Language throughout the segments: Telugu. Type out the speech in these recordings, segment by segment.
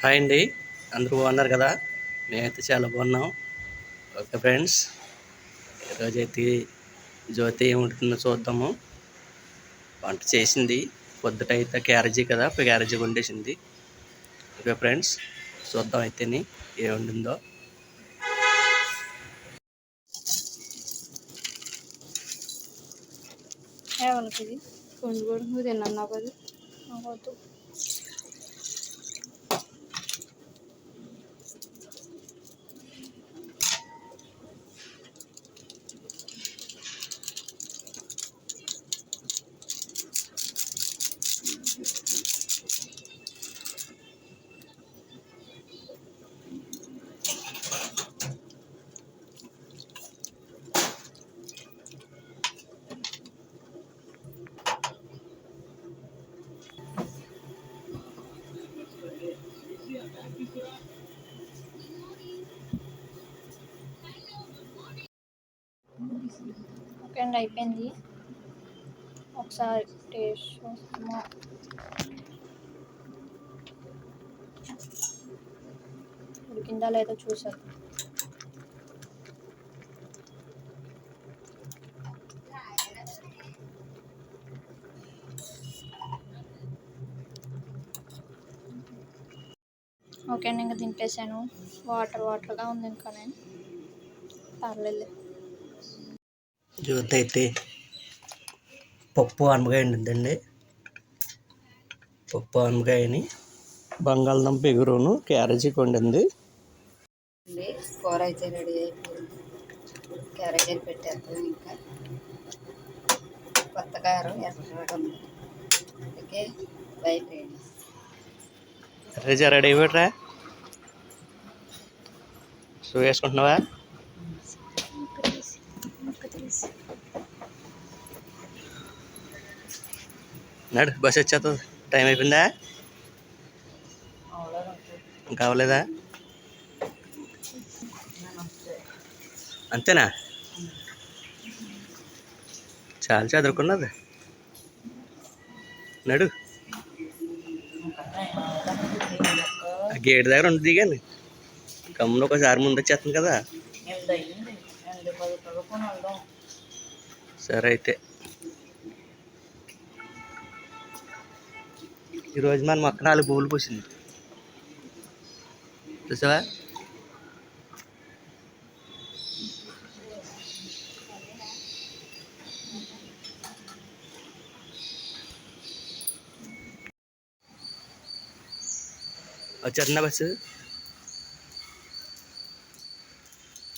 హాయ్ అండి. అందరూ బాగున్నారు కదా? మేమైతే చాలా బాగున్నాం. ఓకే ఫ్రెండ్స్ ఈరోజైతే జ్యోతి ఏముంటుందో చూద్దాము. వంట చేసింది. పొద్దుట అయితే క్యారేజీ కదా క్యారేజీ వండేసింది ఓకే ఫ్రెండ్స్ చూద్దాం అయితేని ఏ వండిందో ఏమనుకు ఇది కొంచెం కూడా నువ్వు తిన్నాను నాకు అది నాకు ఓకే అండి అయిపోయింది. ఒకసారి టేస్ట్ చూస్తాము ఉడికిందా లేదో చూసారు ఓకే అండి ఇంకా దింపేసాను వాటర్ వాటర్గా ఉంది ఇంకా నేను. పర్లేదు. జ్యోతి అయితే పప్పు అనపకాయ ఉండిందండి పప్పు అనపకాయని బంగాళదుంప ఎగురును క్యారేజీకి వండింది. అండి కూర అయితే రెడీ అయిపోయింది. క్యారెట్ పెట్టేస్తాం ఇంకా. కొత్త కారం ఎర్రగా ఉంది. ఓకే బై ఫ్రెండ్స్ రేజా రెడీ అయిపోయారా షూ వేసుకుంటున్నావా? నడు బస్ వచ్చేస్తుంది టైం అయిపోయిందా? ఇంకా అవ్వలేదా అంతేనా? చాలా చదువుకున్నది. నడు. గేట్ దగ్గర ఉంది దిగాను గమ్మున ఒకసారి ముందు వచ్చేస్తుంది కదా. సరే అయితే. ఈరోజు మన మొక్క నాలుగు పువ్వులు పూసింది. చూసావా? వచ్చేస్తుందా బస్సు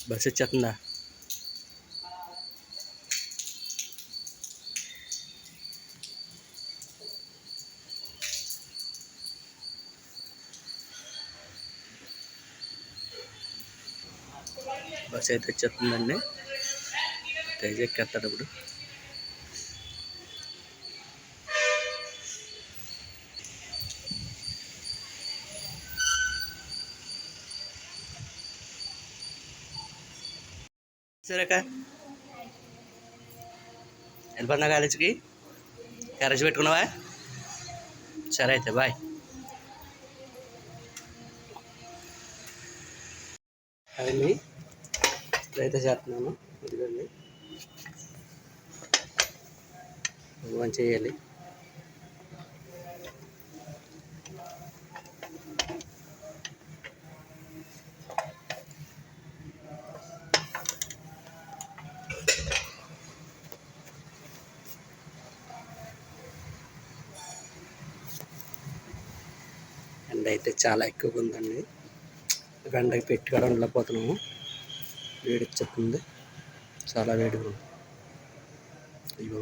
బస్సు వచ్చేస్తుందా బస్ అయితే వచ్చేస్తుందండి తేజ ఎక్కేస్తాడు ఇప్పుడు సరేక వెళ్ళిపోతున్నా కాలేజీకి? క్యారేజ్ పెట్టుకున్నావా? సరే అయితే బాయ్. అదండి ఇప్పుడైతే చేస్తున్నాను. ఇదిగోండి. మంచి చేయాలి. ఎండ అయితే చాలా ఎక్కువగా ఉందండి గంటకి పెట్టి కూడా ఉండలేకపోతున్నాము వేడి చెప్తుంది చాలా వేడిగా ఉంది. అయ్యో